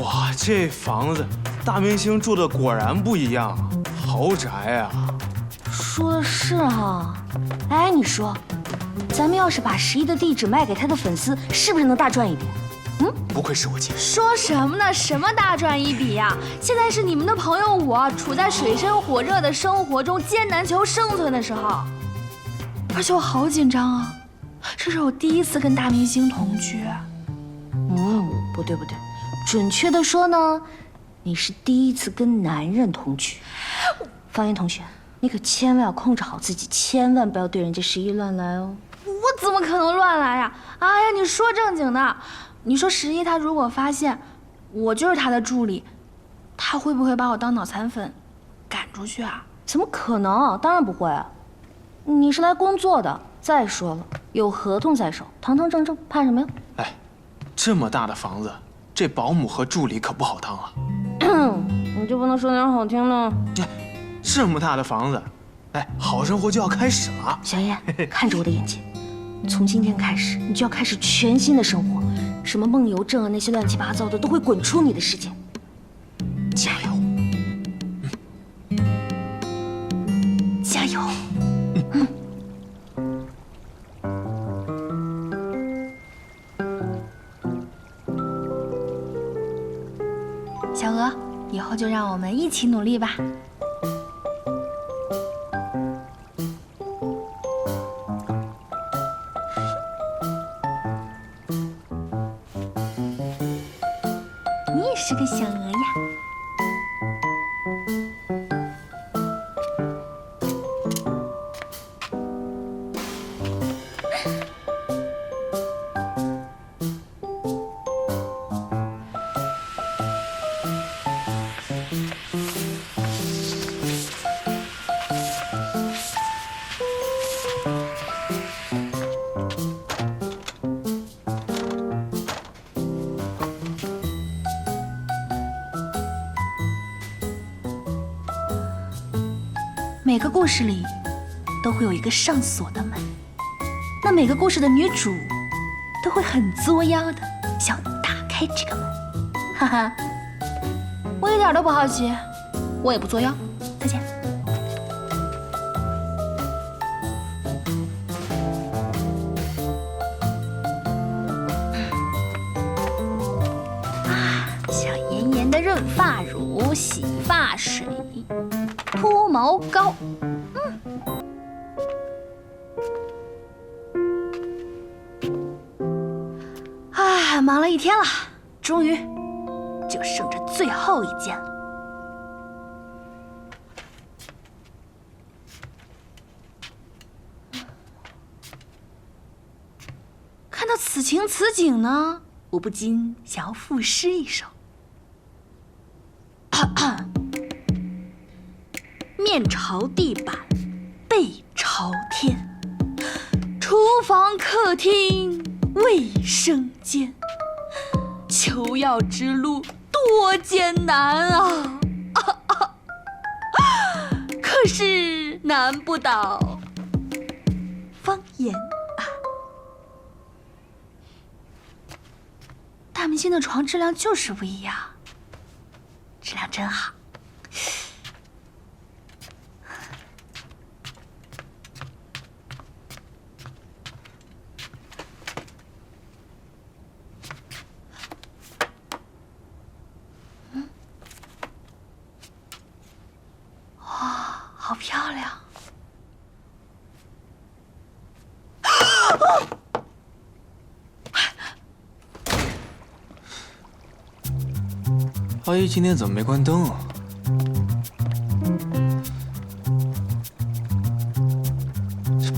哇，这房子，大明星住的果然不一样，豪宅啊！说的是哈，哎，你说，咱们要是把十一的地址卖给他的粉丝，是不是能大赚一笔？嗯，不愧是我姐。说什么呢？什么大赚一笔呀？现在是你们的朋友我处在水深火热的生活中艰难求生存的时候，而且我好紧张啊，这是我第一次跟大明星同居。嗯，不对不对，准确的说呢，你是第一次跟男人同居。方言同学，你可千万要控制好自己，千万不要对人家十一乱来哦。我怎么可能乱来呀？哎呀，你说正经的。你说十一他如果发现我就是他的助理，他会不会把我当脑残粉赶出去啊？怎么可能？当然不会。啊你是来工作的，再说了，有合同在手，堂堂正正，怕什么呀？哎，这么大的房子，这保姆和助理可不好当啊。你就不能说点好听的？这么大的房子，哎，好生活就要开始了。小燕，看着我的眼睛，从今天开始，你就要开始全新的生活。什么梦游症啊，那些乱七八糟的都会滚出你的世界。加油，以后就让我们一起努力吧。你也是个小鹅呀。每个故事里都会有一个上锁的门，那每个故事的女主都会很作妖的想打开这个门。哈哈，我一点都不好奇，我也不作妖。再见。啊，小妍妍的润发乳、洗发水。毛膏，嗯，哎，忙了一天了，终于就剩这最后一件了。看到此情此景呢，我不禁想要赋诗一首。面朝地板，背朝天，厨房、客厅、卫生间，求药之路多艰难啊！可是难不倒方言啊！大明星的床质量就是不一样，质量真好。好漂亮！阿姨今天怎么没关灯啊？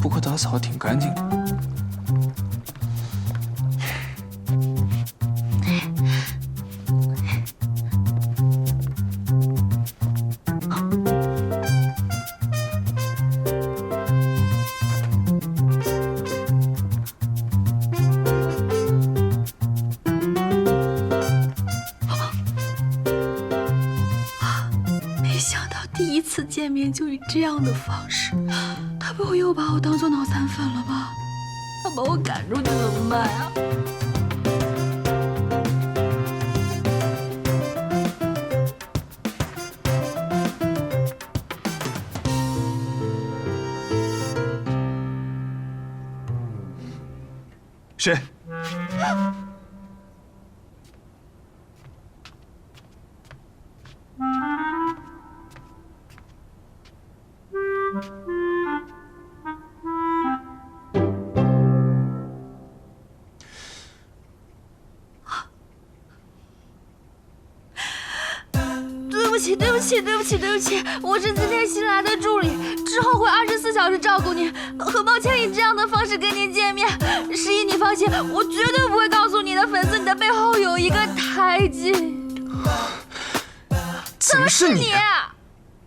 不过打扫的挺干净的。次见面就以这样的方式，他不会又把我当做脑残粉了吧？他把我赶出去怎么办啊？谁？起，对不起，对不起，对不起，我是今天新来的助理，之后会二十四小时照顾您。很抱歉以这样的方式跟您见面，十一你放心，我绝对不会告诉你的粉丝你的背后有一个胎记。怎么是你？你？